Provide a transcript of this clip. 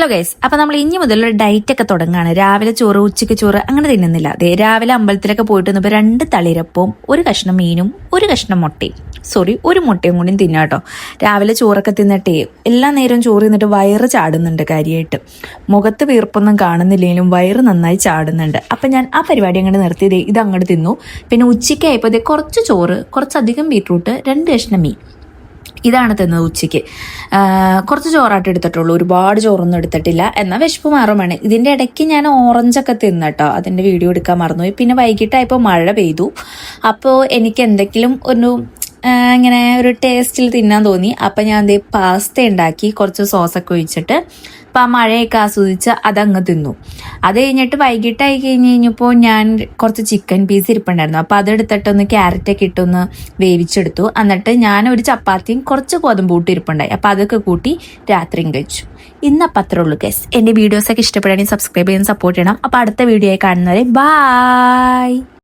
Hello guys അപ്പൊ നമ്മൾ ഇനി ഒരു ഡയറ്റ് ഒക്കെ തുടങ്ങാണ് രാവിലെ ചോറ് ഉച്ചയ്ക്ക് ചോറ് അങ്ങനെ തിന്നുന്നില്ല. അതെ രാവിലെ അമ്പലത്തിലൊക്കെ പോയിട്ട് വന്നപ്പോൾ രണ്ട് തളിരപ്പവും ഒരു കഷ്ണം മീനും ഒരു കഷ്ണം മുട്ടയും. സോറി ഒരു മുട്ടയും കൂടി തിന്നാട്ടോ രാവിലെ ചോറൊക്കെ തിന്നിട്ടേ എല്ലാ നേരവും ചോറ് തിന്നിട്ട് വയറ് ചാടുന്നുണ്ട് കാര്യമായിട്ട് മുഖത്ത് വീർപ്പൊന്നും കാണുന്നില്ലെങ്കിലും വയറ് നന്നായി ചാടുന്നുണ്ട്. അപ്പൊ ഞാൻ ആ പരിപാടി അങ്ങോട്ട് നിർത്തിയത് ഇത് അങ്ങോട്ട് തിന്നു. പിന്നെ ഉച്ചയ്ക്കായപ്പോൾ ദേ കുറച്ച് ചോറ് കുറച്ചധികം ബീട്രൂട്ട് രണ്ട് കഷ്ണം മീൻ. ഇതാണ് തിന്നത് ഉച്ചയ്ക്ക്. കുറച്ച് ചോറായിട്ട് എടുത്തിട്ടുള്ളൂ. ഒരുപാട് ചോറൊന്നും എടുത്തിട്ടില്ല. എന്നാൽ വിശപ്പ് മാറുമാണ് ഇതിന്റെ ഇടയ്ക്ക് ഞാൻ ഓറഞ്ചൊക്കെ തിന്നട്ടോ അതിന്റെ വീഡിയോ എടുക്കാൻ മറന്നുപോയി. പിന്നെ വൈകിട്ടായപ്പോൾ മഴ പെയ്തു. അപ്പോൾ എനിക്ക് എന്തെങ്കിലും ഒരു ഇങ്ങനെ ഒരു ടേസ്റ്റിൽ തിന്നാൻ തോന്നി. അപ്പം ഞാൻ ദേ പാസ്ത ഉണ്ടാക്കി കുറച്ച് സോസൊക്കെ ഒഴിച്ചിട്ട്. അപ്പം ആ മഴയൊക്കെ ആസ്വദിച്ച് അതങ്ങ് തിന്നു. അത് കഴിഞ്ഞിട്ട് വൈകിട്ടായി കഴിഞ്ഞ് കഴിഞ്ഞപ്പോൾ ഞാൻ കുറച്ച് ചിക്കൻ പീസ് ഇരിപ്പുണ്ടായിരുന്നു. അപ്പോൾ അതെടുത്തിട്ടൊന്ന് ക്യാരറ്റൊക്കെ ഇട്ടൊന്ന് വേവിച്ചെടുത്തു. എന്നിട്ട് ഞാൻ ഒരു ചപ്പാത്തിയും കുറച്ച് ഗോതമ്പ് കൂട്ടി ഇരിപ്പുണ്ടായി. അപ്പോൾ അതൊക്കെ കൂട്ടി രാത്രിയും കഴിച്ചു. ഇന്ന് അപ്പം അത്രേ ഉള്ളൂ ഗസ് എന്റെ വീഡിയോസൊക്കെ ഇഷ്ടപ്പെടുകയാണെങ്കിൽ സബ്സ്ക്രൈബ് ചെയ്യാൻ സപ്പോർട്ട് ചെയ്യണം. അപ്പോൾ അടുത്ത വീഡിയോ ആയി കാണുന്നവരെ ബായ്